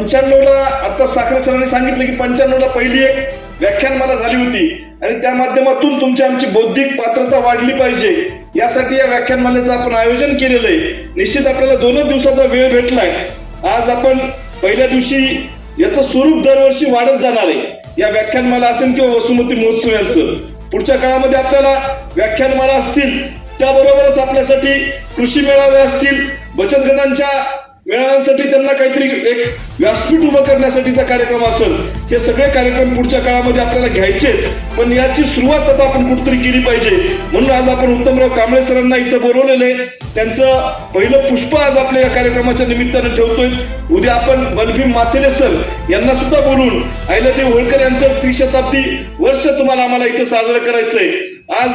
पंच्याण्णवला आता साखरे सरांनी सांगितलं की पंच्याण्णवला पहिली एक व्याख्यानमाला झाली होती. आणि त्या माध्यमातून तुमची आमची बौद्धिक पात्रता वाढली पाहिजे. यासाठी या व्याख्यानमालेचं आपण आयोजन केलेलं आहे. निश्चित आपल्याला दोनच दिवसाचा वेळ भेटलाय. आज आपण पहिल्या दिवशी याचं स्वरूप दरवर्षी वाढत जाणार आहे. या व्याख्यानमाला असेल किंवा वसुमती महोत्सव यांचं. पुढच्या काळामध्ये आपल्याला व्याख्यानमाला असतील त्याबरोबरच आपल्यासाठी कृषी मेळावे असतील बचत गटांच्या मेळाव्यांसाठी त्यांना काहीतरी एक व्यासपीठ उभं करण्यासाठीचा कार्यक्रम असेल हे सगळे कार्यक्रम पुढच्या काळामध्ये आपल्याला घ्यायचे पण याची सुरुवात आता आपण कुठतरी केली पाहिजे. म्हणून आज आपण उत्तमराव कांबळे सरांना इथं बोलवलेले आहे. त्यांचं पहिलं पुष्प आज आपल्या या कार्यक्रमाच्या निमित्तानं ठेवतोय. उद्या आपण बलभीम माथेले सर यांना सुद्धा बोलून अहिल्यादेव होळकर यांचं त्रिशताब्दी वर्ष तुम्हाला आम्हाला इथं साजरं करायचंय. आज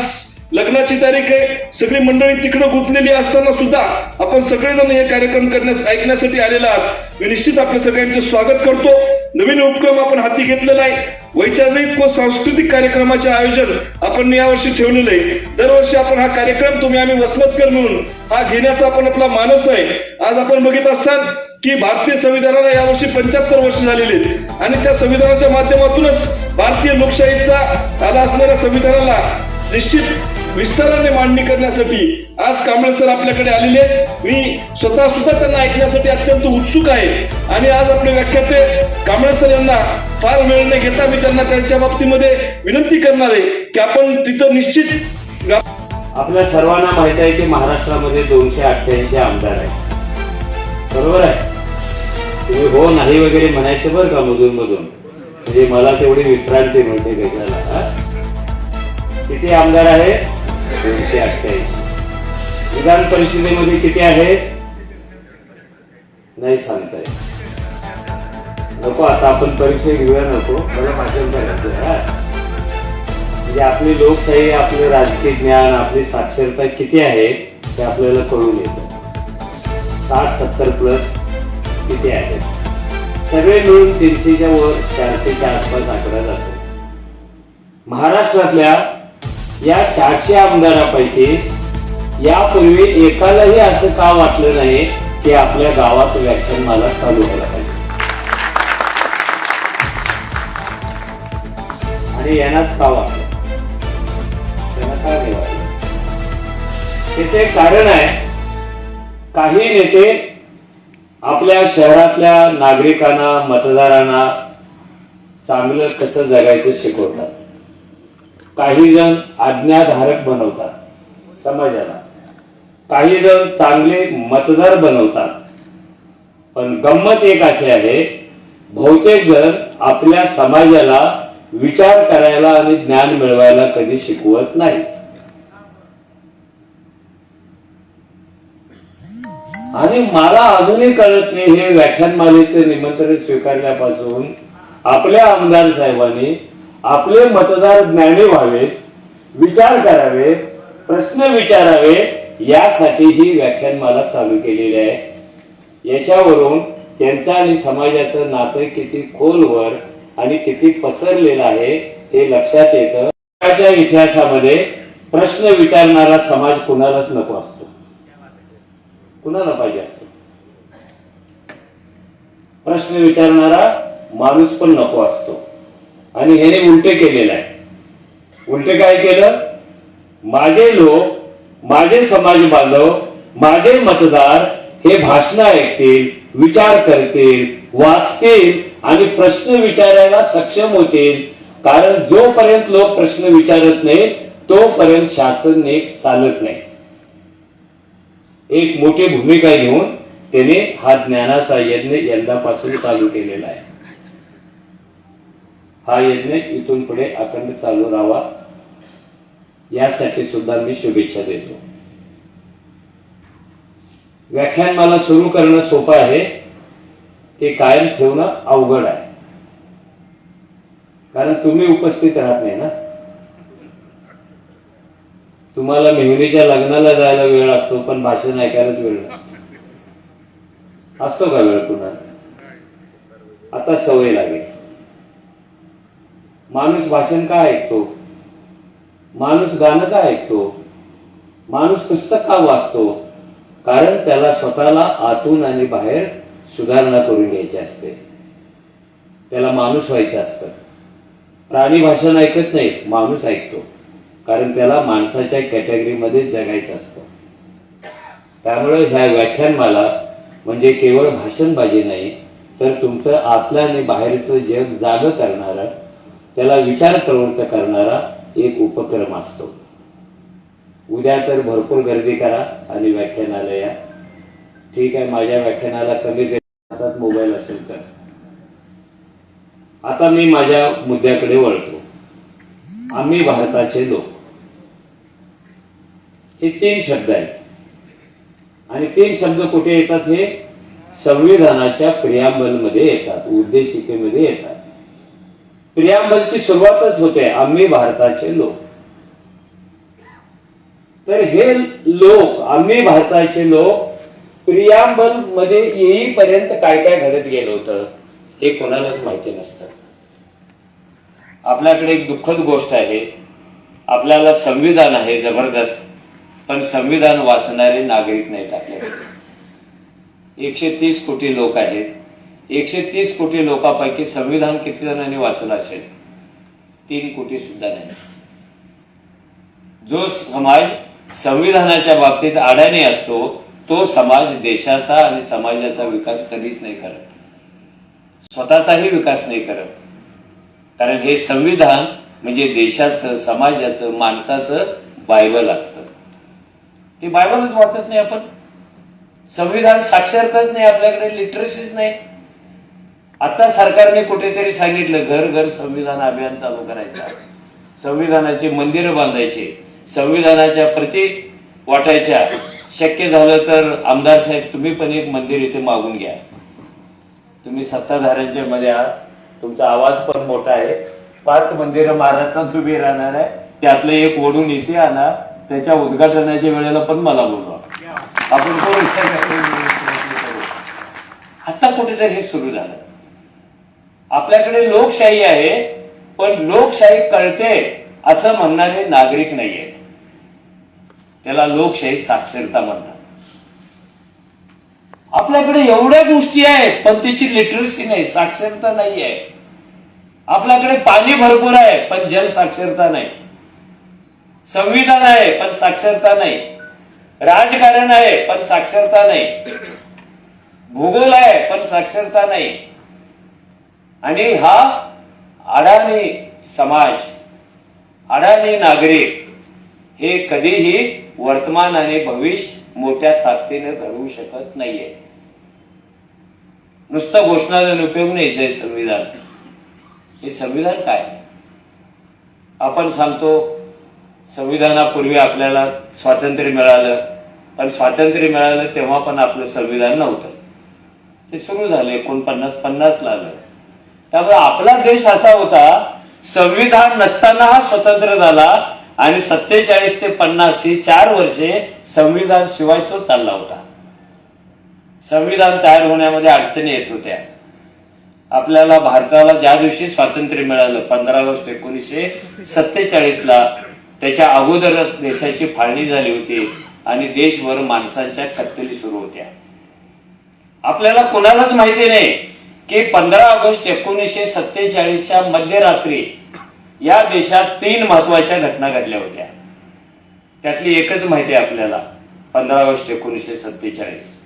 लग्नाची तारीख आहे. सगळी मंडळी तिकडं गुंतलेली असताना सुद्धा आपण सगळेजण हे कार्यक्रम करण्यास ऐकण्यासाठी आलेला आहात. मी निश्चित आपल्या सगळ्यांचे स्वागत करतो. नवीन उपक्रम आपण हाती घेतलेला आहे. वैचारिक व सांस्कृतिक कार्यक्रमाचे आयोजन आपण यावर्षी ठेवलेलं आहे. दरवर्षी आपण हा कार्यक्रम तुम्ही आम्ही वसमतकर म्हणून हा घेण्याचा आपण आपला मानस आहे. आज आपण बघित असाल की भारतीय संविधानाला यावर्षी पंच्याहत्तर वर्ष झालेली आहेत. आणि त्या संविधानाच्या माध्यमातूनच भारतीय लोकशाहीचा आला असलेल्या संविधानाला निश्चित विस्ताराने मांडणी करण्यासाठी आज कांबळे सर आपल्याकडे आलेले मी स्वतः सुद्धा त्यांना ऐकण्यासाठी अत्यंत उत्सुक आहे. आणि आज आपले व्याख्याते कांबळे सर यांना फार वेळ न घेता मी त्यांना त्यांच्या बाबतीमध्ये विनंती करणार आहे की आपण तिथं निश्चित आपल्या सर्वांना माहीत आहे की महाराष्ट्रामध्ये दोनशे अठ्ठ्याऐंशी आमदार आहेत. बरोबर आहे? तुम्ही हो नाही वगैरे म्हणायचं बरं का मधून मधून म्हणजे मला तेवढी विश्रांती मिळते भेटायला किती आमदार आहे? दोनशे अठ्ठ्याऐंशी विधान परिषदेमध्ये किती आहेत नाही सांगता येत. नको आता आपण परीक्षा घेऊया नको. मला भाषण करायचं आहे, म्हणजे आपली लोकशाही आपलं राजकीय ज्ञान आपली साक्षरता किती आहे ते आपल्याला कळून येतं. साठ सत्तर प्लस किती आहे सगळे मिळून तीनशेच्या वर चारशेच्या आसपास आकडा जातो. महाराष्ट्रातल्या या चारशे आमदारापैकी यापूर्वी एकालाही असं का वाटलं नाही की आपल्या गावात व्याख्यानमाला चालू व्हायला पाहिजे? आणि यांनाच का वाटलं? त्यांना का नाही वाटलं? त्याचे कारण आहे काही नेते आपल्या शहरातल्या नागरिकांना मतदारांना चांगलं कसं जगायचं शिकवतात. काही जण आज्ञाधारक बनवतात समाजाला. काही जण चांगले मतदार बनवतात. पण गंमत एक अशी आहे बहुतेक जण आपल्या समाजाला विचार करायला आणि ज्ञान मिळवायला कधी शिकवत नाही आणि मला अजूनही कळत नाही हे व्याख्यानमालेचे निमंत्रण स्वीकारल्यापासून आपल्या आमदार साहेबांनी आपले मतदार ज्ञानी व्हावेत विचार करावे प्रश्न विचारावे यासाठी ही व्याख्यानमाला चालू केलेली आहे. याच्यावरून त्यांचं आणि समाजाचं नातं किती खोलवर आणि किती पसरलेलं आहे हे लक्षात येतं. इतिहासामध्ये प्रश्न विचारणारा समाज कुणालाच नको असतो. कुणाला पाहिजे असतो? प्रश्न विचारणारा माणूस पण नको असतो. आणि ह्याने उलटे केलेलं आहे. उलटे काय केलं? माझे लोक माझे समाज बांधव माझे मतदार हे भाषण ऐकतील विचार करतील वाचतील आणि प्रश्न विचारायला सक्षम होतील. कारण जोपर्यंत लोक प्रश्न विचारत नाही तोपर्यंत शासन नीट चालत नाही. एक मोठी भूमिका घेऊन त्याने हा ज्ञानाचा यज्ञ यंदापासून चालू केलेला आहे. हा यज्ञ इथून पुढे अखंड चालू राहावा. यासाठी सुद्धा मी शुभेच्छा देतो. व्याख्यान मला सुरू करणं सोपं आहे. ते कायम ठेवणं अवघड आहे. कारण तुम्ही उपस्थित राहत नाही ना. तुम्हाला मेहुणीच्या लग्नाला जायला वेळ असतो पण भाषण ऐकायलाच वेळ नसतो. असतो का वेळ कुणाला आता सवय लागेल. माणूस भाषण का ऐकतो? माणूस गाणं का ऐकतो? माणूस पुस्तक का वाचतो? कारण त्याला स्वतःला आतून आणि बाहेर सुधारणा करून घ्यायची असते. त्याला माणूस व्हायचं असतं. प्राणी भाषण ऐकत नाही माणूस ऐकतो. कारण त्याला माणसाच्या कॅटेगरीमध्ये जगायचं असतं. त्यामुळे ह्या व्याख्यानमाला म्हणजे केवळ भाषणबाजी नाही तर तुमचं आतलं आणि बाहेरचं जग जाग करणारं त्याला विचार प्रवृत्त करणारा एक उपक्रम असतो. उद्या तर भरपूर गर्दी करा आणि व्याख्यानाला या. ठीक आहे माझ्या व्याख्यानाला कमी हातात मोबाईल असेल तर. आता मी माझ्या मुद्द्याकडे वळतो. आम्ही भारताचे लोक. हे तीन शब्द आहेत. आणि तीन शब्द कुठे येतात हे? संविधानाच्या प्रियांबलमध्ये येतात उद्देशिकेमध्ये येतात. प्रियांबलची सुरुवातच होते आम्ही भारताचे लोक. तर हे लोक आम्ही भारताचे लोक प्रियांबलमध्ये येईपर्यंत काय काय घडत गेलं होतं हे कोणालाच माहिती नसतं. आपल्याकडे एक दुःखद गोष्ट आहे. आपल्याला संविधान आहे जबरदस्त पण संविधान वाचणारे नागरिक नाहीत आपल्याकडे. एकशे तीस कोटी लोक आहेत. एकशे तीस कोटी लोकांपैकी संविधान किती जणांनी वाचलं असेल? तीन कोटी सुद्धा नाही. जो समाज संविधानाच्या बाबतीत अडाणी असतो तो समाज देशाचा आणि समाजाचा विकास कधीच नाही करत. स्वतःचाही विकास नाही करत. कारण हे संविधान म्हणजे देशाचं समाजाचं माणसाचं बायबल असतं. ते बायबलच वाचत नाही आपण. संविधान साक्षरताच नाही आपल्याकडे लिटरसीच नाही. आता सरकारने कुठेतरी सांगितलं घर घर संविधान अभियान चालू करायचा. संविधानाची मंदिरं बांधायचे. संविधानाच्या प्रती वाटायच्या. शक्य झालं तर आमदार साहेब तुम्ही पण एक मंदिर इथे मागून घ्या. तुम्ही सत्ताधाऱ्यांच्या मध्ये आहात. तुमचा आवाज पण मोठा आहे. पाच मंदिरं महाराष्ट्रात उभी राहणार आहे. त्यातलं एक ओढून इथे आणा. त्याच्या उद्घाटनाच्या वेळेला पण मला बोलवा. आपण तो आता कुठेतरी हे सुरू झालं. आपल्याकडे लोकशाही आहे पण लोकशाही कळते असं म्हणणारे नागरिक नाहीये. त्याला लोकशाही साक्षरता म्हणतात. आपल्याकडे एवढ्या गोष्टी आहेत पण त्याची लिटरसी नाही साक्षरता नाही आहे आपल्याकडे पाणी भरपूर आहे पण जल साक्षरता नाही. संविधान आहे पण साक्षरता नाही. राजकारण आहे पण साक्षरता नाही. भूगोल आहे पण साक्षरता नाही. आणि हा अडाणी समाज अडाणी नागरिक हे कधीही वर्तमान आणि भविष्य मोठ्या ताकदीने घडवू शकत नाहीये. नुसतं घोषणा देऊन उपयोग नाही जय संविधान. हे संविधान काय? आपण सांगतो संविधानापूर्वी आपल्याला स्वातंत्र्य मिळालं पण स्वातंत्र्य मिळालं तेव्हा पण आपलं संविधान नव्हतं. ते सुरू झालं एकोणपन्नास पन्नास ला आलं. त्यामुळे आपला देश असा होता संविधान नसताना हा स्वतंत्र झाला आणि सत्तेचाळीस ते पन्नास ही चार वर्षे संविधान शिवाय तो चालला होता. संविधान तयार होण्यामध्ये अडचणी येत होत्या. आपल्याला भारताला ज्या दिवशी स्वातंत्र्य मिळालं पंधरा ऑगस्ट एकोणीसशे सत्तेचाळीस ला त्याच्या अगोदरच देशाची फाळणी झाली होती आणि देशभर माणसांच्या कत्तली सुरू होत्या. आपल्याला कोणालाच माहिती नाही. की पंधरा ऑगस्ट एकोणीसशे सत्तेचाळीसच्या मध्यरात्री या देशात तीन महत्त्वाच्या घटना घडल्या होत्या. त्यातली एकच माहिती आहे आपल्याला पंधरा ऑगस्ट एकोणीसशे सत्तेचाळीस.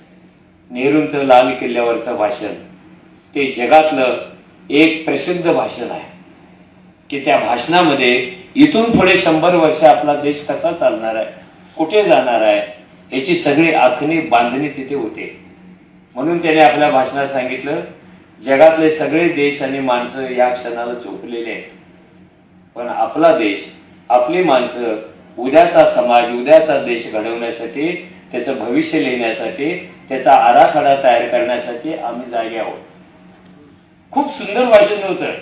नेहरूंचं लाल किल्ल्यावरचं भाषण ते जगातलं एक प्रसिद्ध भाषण आहे. की त्या भाषणामध्ये इथून पुढे शंभर वर्ष आपला देश कसा चालणार आहे कुठे जाणार आहे याची सगळी आखणी बांधणी तिथे होते. म्हणून त्याने आपल्या भाषणात सांगितलं जगातले सगळे देश आणि माणसं या क्षणाला झोपलेले आहेत. पण आपला देश आपली माणसं उद्याचा समाज उद्याचा देश घडवण्यासाठी त्याचं भविष्य लिहिण्यासाठी त्याचा आराखडा तयार करण्यासाठी आम्ही जागे आहोत. खूप सुंदर भाषण होतं.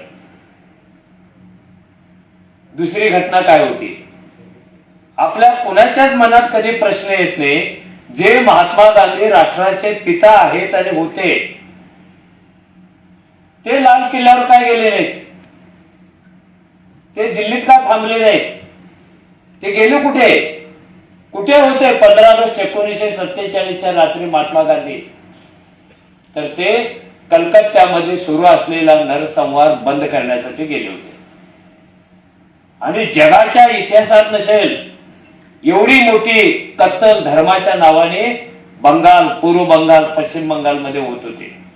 दुसरी घटना काय होती? आपल्या कोणाच्याच मनात कधी प्रश्न येत नाही जे महात्मा गांधी राष्ट्राचे पिता आहेत आणि होते ते लाल किल्ल्यावर काय गेले नाहीत? ते दिल्लीत का थांबले नाहीत? ते गेले कुठे? कुठे होते पंधरा ऑगस्ट एकोणीसशे सत्तेचाळीसच्या रात्री महात्मा गांधी? तर ते कलकत्त्यामध्ये सुरू असलेला नरसंहार बंद करण्यासाठी गेले होते. आणि जगाच्या इतिहासात नसेल एवढी मोठी कत्तल धर्माच्या नावाने बंगाल पूर्व बंगाल पश्चिम बंगालमध्ये होत होते.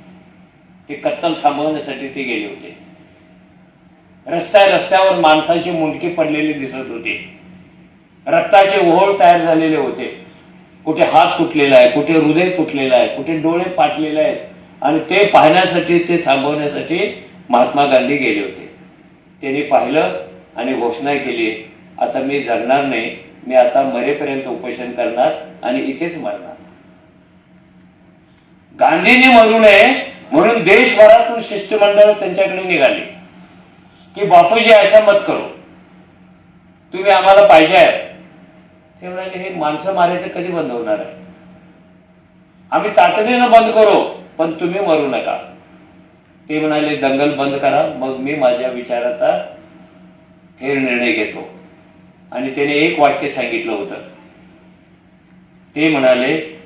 ते कत्तल थांबवण्यासाठी ते गेले होते. रस्त्या रस्त्यावर माणसाची मुंडकी पडलेली दिसत होती. रक्ताचे ओहोळ तयार झालेले होते. कुठे हात तुटलेला आहे कुठे हृदय तुटलेला आहे कुठे डोळे पाटलेले आहेत आणि ते पाहण्यासाठी ते थांबवण्यासाठी महात्मा गांधी गेले होते. त्यांनी पाहिलं आणि घोषणा केली आता मी जगणार नाही मी आता मरेपर्यंत उपोषण करणार आणि इथेच मरणार. गांधींनी म्हणू नये म्हणून देशभरातून शिष्टमंडळ त्यांच्याकडे निघाली. की बापूजी असं मत करू. तुम्ही आम्हाला पाहिजे आहे. ते म्हणाले हे माणसं मारायचं कधी बंद होणार आहे? आम्ही तातडीनं बंद करू पण तुम्ही मरू नका. ते म्हणाले दंगल बंद करा मग मी माझ्या विचाराचा फेर निर्णय घेतो. आणि त्याने एक वाक्य सांगितलं होतं. ते म्हणाले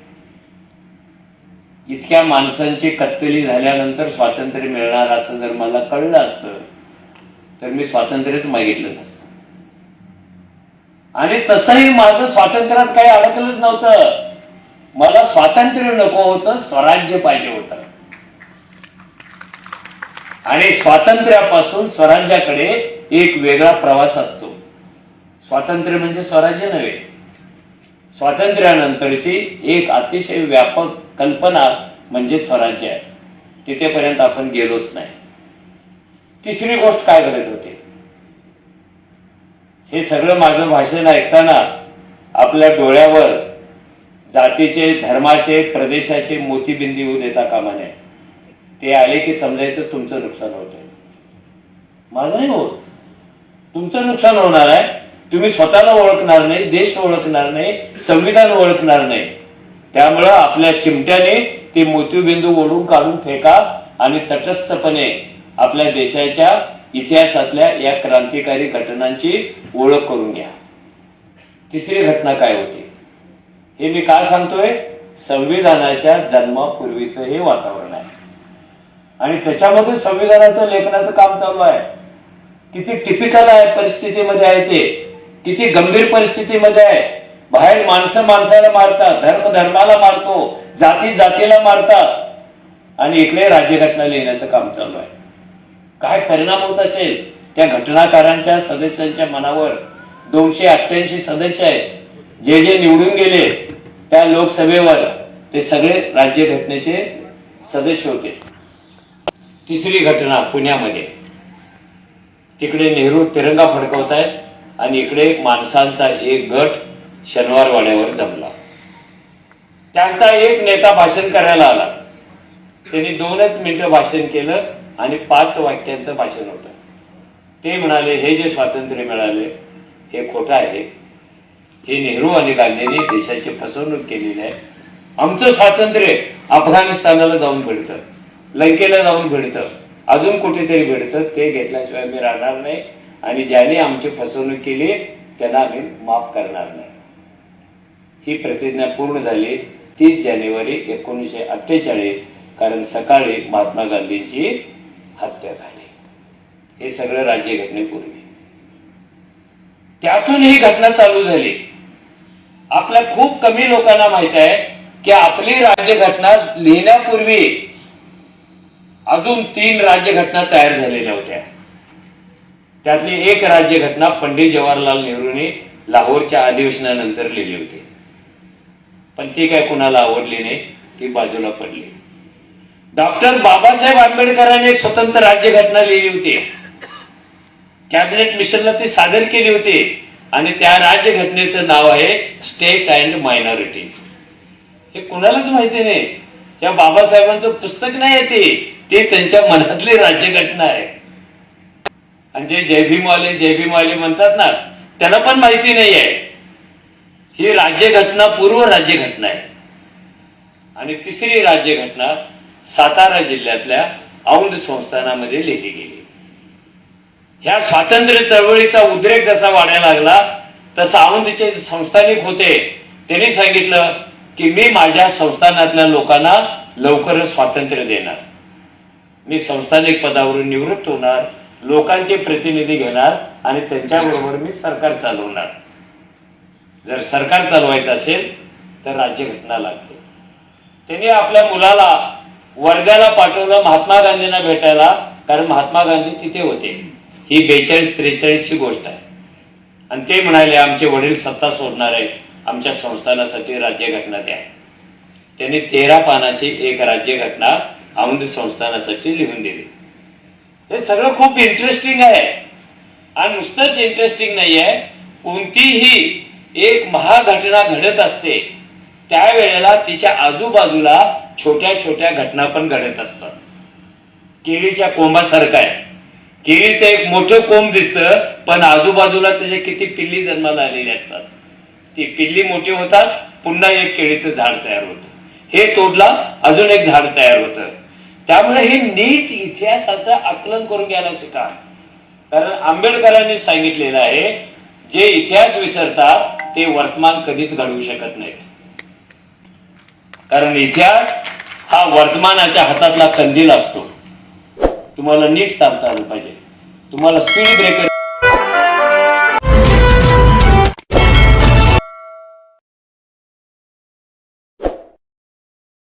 इतक्या माणसांची कत्तली झाल्यानंतर स्वातंत्र्य मिळणार असं जर मला कळलं असतं तर मी स्वातंत्र्यच मागितलं नसतं. आणि तसंही माझं स्वातंत्र्यात काही अडकलंच नव्हतं. मला स्वातंत्र्य नको होतं स्वराज्य पाहिजे होतं. आणि स्वातंत्र्यापासून स्वराज्याकडे एक वेगळा प्रवास असतो. स्वातंत्र्य म्हणजे स्वराज्य नव्हे. स्वातंत्र्यानंतरची एक अतिशय व्यापक कल्पना म्हणजे स्वराज्य आहे. तिथेपर्यंत आपण गेलोच नाही. तिसरी गोष्ट काय करत होते? हे सगळं माझं भाषण ऐकताना आपल्या डोळ्यावर जातीचे धर्माचे प्रदेशाचे मोतीबिंदी येऊ देता कामा नये. ते आले की समजायचं तुमचं नुकसान होतंय. माझं नाही होत. तुमचं नुकसान होणार आहे. तुम्ही स्वतःला ओळखणार नाही देश ओळखणार नाही संविधान ओळखणार नाही. त्यामुळं आपल्या चिमट्याने ते मोतीबिंदू ओढून काढून फेका आणि तटस्थपणे आपल्या देशाच्या इतिहासातल्या या क्रांतिकारी घटनांची ओळख करून घ्या. तिसरी घटना काय होती? हे मी काय सांगतोय? संविधानाच्या जन्मापूर्वीचं हे वातावरण आहे. आणि त्याच्यामध्ये संविधानाचं लेखनाचं काम चालू आहे. किती टिपिकल आहे परिस्थितीमध्ये आहे ते. किती गंभीर परिस्थितीमध्ये आहे. बाहेर माणसं माणसाला मारतात धर्म धर्माला मारतो जाती जातीला मारतात. आणि इकडे राज्यघटना लिहिण्याचं काम चालू आहे. काय परिणाम होत असेल? त्या घटनाकारांच्या सदस्यांच्या मनावर दोनशे अठ्ठ्याऐंशी सदस्य आहेत. जे जे निवडून गेले त्या लोकसभेवर ते सगळे राज्यघटनेचे सदस्य होते. तिसरी घटना पुण्यामध्ये. तिकडे नेहरू तिरंगा फडकवत आहेत आणि इकडे माणसांचा एक गट शनिवार वाड्यावर जमला. त्यांचा एक नेता भाषण करायला आला. त्यांनी दोनच मिनिटं भाषण केलं आणि पाच वाक्यांचं भाषण होतं. ते म्हणाले हे जे स्वातंत्र्य मिळाले हे खोटं आहे. हे नेहरू आणि गांधींनी देशाची फसवणूक केलेली आहे. आमचं स्वातंत्र्य अफगाणिस्तानाला जाऊन भिडतं. लंकेला जाऊन भिडतं. अजून कुठेतरी भिडतं. ते घेतल्याशिवाय मी राहणार नाही आणि ज्याने आमची फसवणूक केली त्यांना आम्ही माफ करणार नाही. ही प्रतिज्ञा पूर्ण झाली तीस जानेवारी एकोणीसशे अठ्ठेचाळीस कारण सकाळी महात्मा गांधींची हत्या झाली. हे सगळं राज्य घटनेपूर्वी त्यातून ही घटना चालू झाली. आपल्या खूप कमी लोकांना माहीत आहे की आपली राज्यघटना लिहिण्यापूर्वी अजून तीन राज्यघटना तयार झालेल्या होत्या. त्यातली एक राज्यघटना पंडित जवाहरलाल नेहरूंनी लाहोरच्या अधिवेशनानंतर लिहिली होती. पण ती काय कुणाला आवडली नाही ती बाजूला पडली. डॉक्टर बाबासाहेब आंबेडकरांनी एक स्वतंत्र राज्यघटना लिहिली होती. कॅबिनेट मिशनला ती सादर केली होती. आणि त्या राज्यघटनेचं नाव आहे स्टेट अँड मायनॉरिटीज. हे कुणालाच माहिती नाही. या बाबासाहेबांचं पुस्तक नाही आहे ते. त्यांच्या मनातली राज्यघटना आहे. आणि जे जय भीमवाले जय भीमवाले म्हणतात ना त्यांना पण माहिती नाही आहे ही राज्यघटना पूर्व राज्यघटना आहे. आणि तिसरी राज्यघटना सातारा जिल्ह्यातल्या औंध संस्थानामध्ये लिहिली गेली. ह्या स्वातंत्र्य चळवळीचा उद्रेक जसा वाढायला लागला तसा औंधचे संस्थानिक होते त्यांनी सांगितलं की मी माझ्या संस्थानातल्या लोकांना लवकरच स्वातंत्र्य देणार. मी संस्थानिक पदावरून निवृत्त होणार लोकांचे प्रतिनिधी घेणार आणि त्यांच्याबरोबर मी सरकार चालवणार. जर सरकार चालवायचं असेल तर राज्यघटना लागते. त्यांनी आपल्या मुलाला वर्ध्याला पाठवलं महात्मा गांधींना भेटायला कारण महात्मा गांधी तिथे होते. ही बेचाळीस त्रेचाळीसची गोष्ट आहे. आणि ते म्हणाले आमचे वडील सत्ता सोडणार आहेत आमच्या संस्थानासाठी राज्यघटना द्या. त्यांनी तेरा पानाची एक राज्यघटना औंध संस्थानासाठी लिहून दिली. हे सगळं खूप इंटरेस्टिंग आहे. आणि नुसतंच इंटरेस्टिंग नाही आहे कोणतीही एक महाघटना घडत असते. त्यावेळेला तिच्या आजूबाजूला छोट्या छोट्या घटना पण घडत असतात. केळीच्या कोंबासारखं आहे. केळीचं एक मोठं कोंब दिसतं पण आजूबाजूला त्याचे किती पिल्ली जन्माला आलेली असतात. ती पिल्ली मोठी होतात पुन्हा एक केळीचं झाड तयार होतं. हे तोडला अजून एक झाड तयार होतं. त्यामुळे हे नीट इतिहासाचं आकलन करून घ्यायला शिका कारण आंबेडकरांनी सांगितलेलं आहे जे इतिहास विसरतात ते वर्तमान कधीच घडवू शकत नाहीत. कारण इतिहास हा वर्तमानाच्या हातातला कंदील असतो. तुम्हाला नीट चालता आलं पाहिजे. तुम्हाला स्पीड ब्रेकर